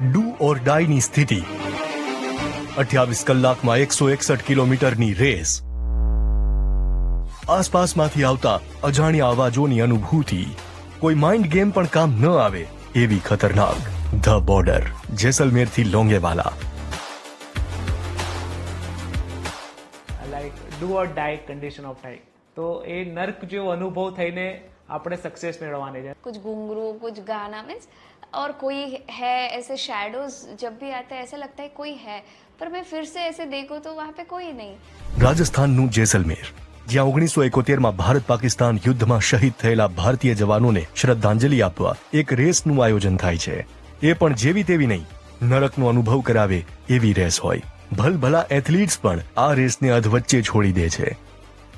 Do ઓર ડાયની સ્થિતિ. અઠ્યાવીસ કલાકમાં એકસો એકસઠ કિલોમીટરની રેસ. આસપાસમાંથી આવતા અજાણ્યા અવાજોની અનુભૂતિ. કોઈ માઇન્ડ ગેમ પણ કામ ન આવે એવી ખતરનાક. The border જેસલમેરથી Longewala. Like do or die condition of time તો એ નર્ક જેવો અનુભવ થઈને આપણે સક્સેસ મેળવવાની છે कुछ घुंघरू कुछ गाना मीन्स और कोई है ऐसे शैडोज जब भी आते हैं ऐसा लगता है कोई है पर मैं फिर से ऐसे देखूं तो वहाँ पे कोई नहीं રાજસ્થાનનું જેસલમેર જ્યાં ઓગણીસો એકોતેરમાં ભારત પાકિસ્તાન યુદ્ધમાં શહીદ થયેલા ભારતીય જવાનોને શ્રદ્ધાંજલિ આપવા એક રેસનું આયોજન થાય છે એ પણ જેવી તેવી નહીં નરકનો અનુભવ કરાવે એવી રેસ હોય ભલભલા એથ્લીટ્સ પણ આ રેસને અધવચ્ચે છોડી દે છે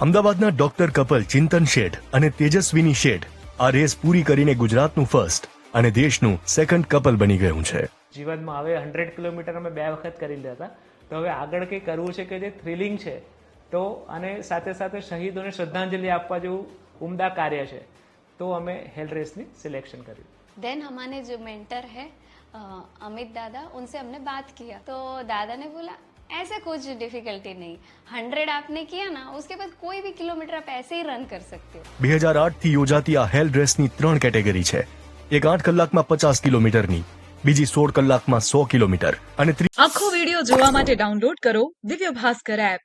અમદાવાદના ડોક્ટર કપલ ચિંતન શેઠ અને તેજસ્વીની શેઠ આ રેસ પૂરી કરીને ગુજરાતનું ફર્સ્ટ અને દેશનું સેકન્ડ કપલ બની ગયું છે જીવનમાં હવે હંડ્રેડ કિલોમીટર અમે બે વખત કરી લીધા હતા તો હવે આગળ કંઈ કરવું છે કે જે થ્રિલિંગ છે તો અને સાથે સાથે શહીદોને શ્રદ્ધાંજલિ આપવા જેવું ઉમદા કાર્ય છે તો અમે હેલ રેસની સિલેક્શન કર્યું देन हमारे जो मेंटर है अ, अमित दादा उनसे हमने बात किया तो दादा ने बोला ऐसे कुछ डिफिकल्टी नहीं हंड्रेड आपने किया ना उसके बाद कोई भी किलोमीटर आप ऐसे ही रन कर सकते हो બે હજાર આઠથી યોજાતી આ હેલ રેસની ત્રણ કેટેગરી છે એક આઠ કલાકમાં પચાસ કિલોમીટરની બીજી સોળ કલાકમાં સો કિલોમીટર અને ત્રી- આખો વિડિયો જોવા માટે ડાઉનલોડ કરો દિવ્ય ભાસ્કર એપ